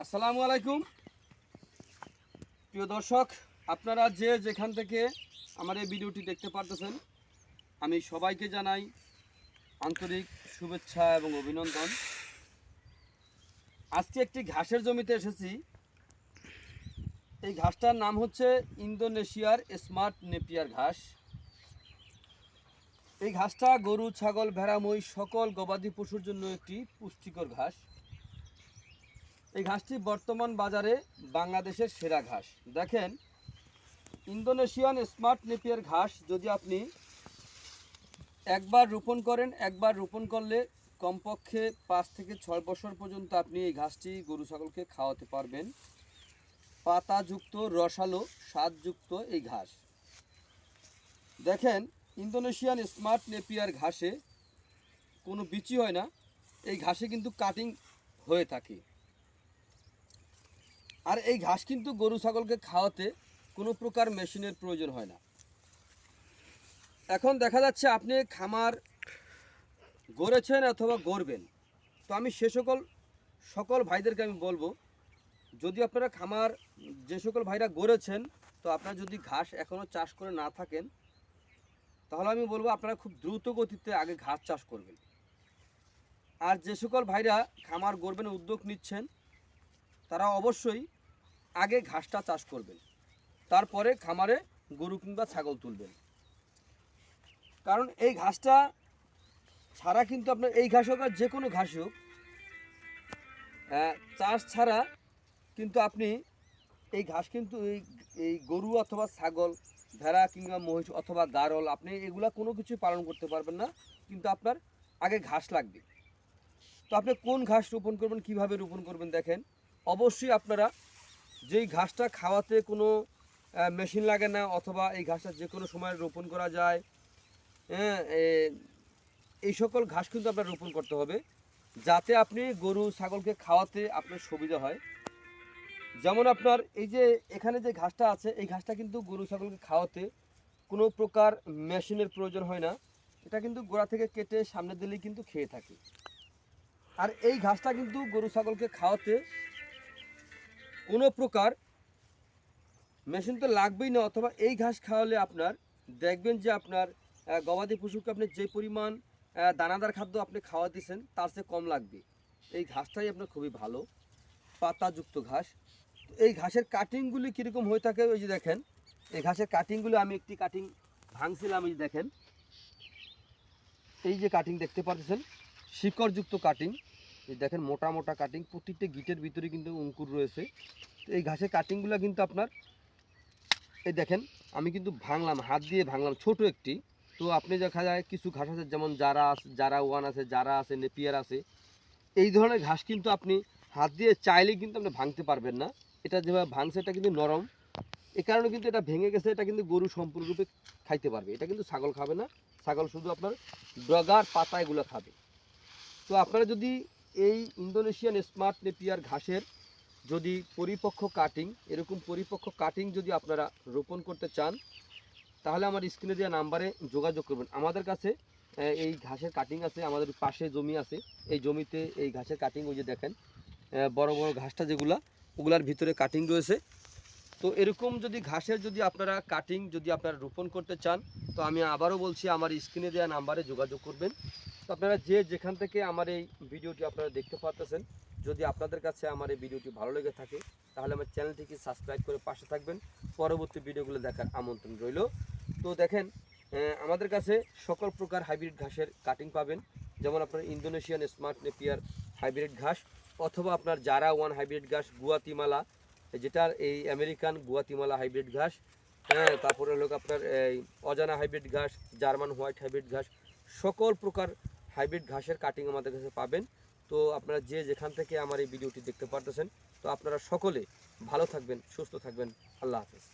আসসালামু আলাইকুম। প্রিয় দর্শক, আপনারা যে যেখান থেকে আমার এই ভিডিওটি দেখতে পারতেছেন, আমি সবাইকে জানাই আন্তরিক শুভেচ্ছা এবং অভিনন্দন। আজকে একটি ঘাসের জমিতে এসেছি। এই ঘাসটার নাম হচ্ছে ইন্দোনেশিয়ার স্মার্ট নেপিয়ার ঘাস। এই ঘাসটা গরু, ছাগল, ভেড়া মই সকল গবাদি পশুর জন্য একটি পুষ্টিকর ঘাস। এই ঘাসটি বর্তমান বাজারে বাংলাদেশের সেরা ঘাস। দেখেন, ইন্দোনেশিয়ান স্মার্ট নেপিয়ার ঘাস যদি আপনি একবার রোপণ করেন, একবার রোপণ করলে কমপক্ষে পাঁচ থেকে ছয় বছর পর্যন্ত আপনি এই ঘাসটি গরু ছাগলকে খাওয়াতে পারবেন। পাতাযুক্ত, রসালো, স্বাদযুক্ত এই ঘাস। দেখেন, ইন্দোনেশিয়ান স্মার্ট নেপিয়ার ঘাসে কোনো বিচি হয় না। এই ঘাসে কিন্তু কাটিং হয়ে থাকে। আর এই ঘাস কিন্তু গরু ছাগলকে খাওয়াতে কোনো প্রকার মেশিনের প্রয়োজন হয় না। এখন দেখা যাচ্ছে আপনি খামার গড়েছেন অথবা গড়বেন। তো আমি সে সকল সকল ভাইদেরকে আমি বলব, যদি আপনারা খামার যে সকল ভাইরা গড়েছেন, তো আপনারা যদি ঘাস এখনও চাষ করে না থাকেন, তাহলে আমি বলব আপনারা খুব দ্রুত গতিতে আগে ঘাস চাষ করবেন। আর যে সকল ভাইরা খামার গড়বেন উদ্যোগ নিচ্ছেন, তারা অবশ্যই আগে ঘাসটা চাষ করবেন। তারপরে খামারে গরু কিংবা ছাগল তুলবেন। কারণ এই ঘাসটা ছাড়া কিন্তু আপনার এই ঘাস হোক আর যে কোনো ঘাস হোক আহ, চাষ ছাড়া কিন্তু আপনি এই ঘাস কিন্তু এই এই গরু অথবা ছাগল ভেড়া কিংবা মহিষ অথবা গারল আপনি এগুলা কোনো কিছু পালন করতে পারবেন না কিন্তু আপনার আগে ঘাস লাগবে। তো আপনি কোন ঘাস রোপণ করবেন কীভাবে রোপণ করবেন দেখেন। অবশ্যই আপনারা যেই ঘাসটা খাওয়াতে কোনো মেশিন লাগে না অথবা এই ঘাসটা যে কোনো সময় রোপণ করা যায় হ্যাঁ এই সকল ঘাস কিন্তু আপনার রোপণ করতে হবে, যাতে আপনি গরু, ছাগলকে খাওয়াতে আপনার সুবিধা হয়। যেমন আপনার এই যে এখানে যে ঘাসটা আছে, এই ঘাসটা কিন্তু গরু, ছাগলকে খাওয়াতে কোনো প্রকার মেশিনের প্রয়োজন হয় না। এটা কিন্তু গোড়া থেকে কেটে সামনে দিলেই কিন্তু খেয়ে থাকে। আর এই ঘাসটা কিন্তু গরু, ছাগলকে খাওয়াতে কোনো প্রকার মেশিন তো লাগবেই না, অথবা এই ঘাস খাওয়ালে আপনার, দেখবেন যে আপনার গবাদি পশুকে আপনি যে পরিমাণ দানাদার খাদ্য আপনি খাওয়া দিচ্ছেন তার চেয়ে কম লাগবে। এই ঘাসটাই আপনার খুবই ভালো, পাতাযুক্ত ঘাস। এই ঘাসের কাটিংগুলি কীরকম হয়ে থাকে, ওই যে দেখেন। এই ঘাসের কাটিংগুলো আমি একটি কাটিং ভাঙছিলাম, এই দেখেন। এই যে কাটিং দেখতে পাচ্ছেন শিকড়যুক্ত কাটিং এই দেখেন মোটা মোটা কাটিং প্রত্যেকটা গিটের ভিতরে কিন্তু অঙ্কুর রয়েছে। তো এই ঘাসের কাটিংগুলো কিন্তু আপনার, এই দেখেন, আমি কিন্তু ভাঙলাম, হাত দিয়ে ভাঙলাম, ছোট একটি। তো আপনি দেখা যায় কিছু ঘাস আছে, যেমন যারা আছে যারা ওয়ান আছে যারা আছে, নেপিয়ার আছে। এই ধরনের ঘাস কিন্তু আপনি হাত দিয়ে চাইলে কিন্তু আপনি ভাঙতে পারবেন না। এটা যেভাবে ভাঙছে, এটা কিন্তু নরম। এই কারণে কিন্তু এটা ভেঙে গেছে, এটা কিন্তু গরু সম্পূর্ণরূপে খাইতে পারবে। এটা কিন্তু ছাগল খাবে না। ছাগল শুধু আপনার ডগার পাতা এগুলো খাবে। তো আপনারা যদি এই ইন্দোনেশিয়ান স্মার্ট নেপিয়ার ঘাসের যদি পরিপক্ক কাটিং এরকম পরিপক্ক কাটিং যদি আপনারা রোপণ করতে চান, তাহলে আমার স্ক্রিনে দেওয়া নাম্বারে যোগাযোগ করবেন। আমাদের কাছে এই ঘাসের কাটিং আছে, আমাদের পাশে জমি আছে। এই জমিতে এই ঘাসের কাটিং ওই যে দেখেন বড় বড় ঘাসটা যেগুলা, ওগুলার ভিতরে কাটিং রয়েছে। তো এরকম যদি ঘাসের যদি আপনারা কাটিং যদি আপনারা রোপণ করতে চান, তো আমি আবারও বলছি, আমার স্ক্রিনে দেওয়া নাম্বারে যোগাযোগ করবেন। তো আপনারা যে যেখান থেকে আমার এই ভিডিওটি আপনারা দেখতে পারতেছেন, যদি আপনাদের কাছে আমার এই ভিডিওটি ভালো লেগে থাকে, তাহলে আমার চ্যানেলটিকে সাবস্ক্রাইব করে পাশে থাকবেন। পরবর্তী ভিডিওগুলো দেখার আমন্ত্রণ রইল। তো দেখেন আমাদের কাছে সকল প্রকার হাইব্রিড ঘাসের কাটিং পাবেন। যেমন আপনার ইন্দোনেশিয়ান স্মার্ট নেপিয়ার হাইব্রিড ঘাস, অথবা আপনার জারা ওয়ান হাইব্রিড ঘাস, গুয়াতিমালা, যেটার এই আমেরিকান গুয়াতিমালা হাইব্রিড ঘাস। হ্যাঁ তারপরে হলো আপনার এই অজানা হাইব্রিড ঘাস, জার্মান হোয়াইট হাইব্রিড ঘাস, সকল প্রকার হাইব্রিড ঘাসের কাটিং আমাদের কাছে পাবেন। তো আপনারা যে যেখান থেকে আমার এই ভিডিওটি দেখতে পারতেছেন, তো আপনারা সকলে ভালো থাকবেন, সুস্থ থাকবেন। আল্লাহ হাফেজ।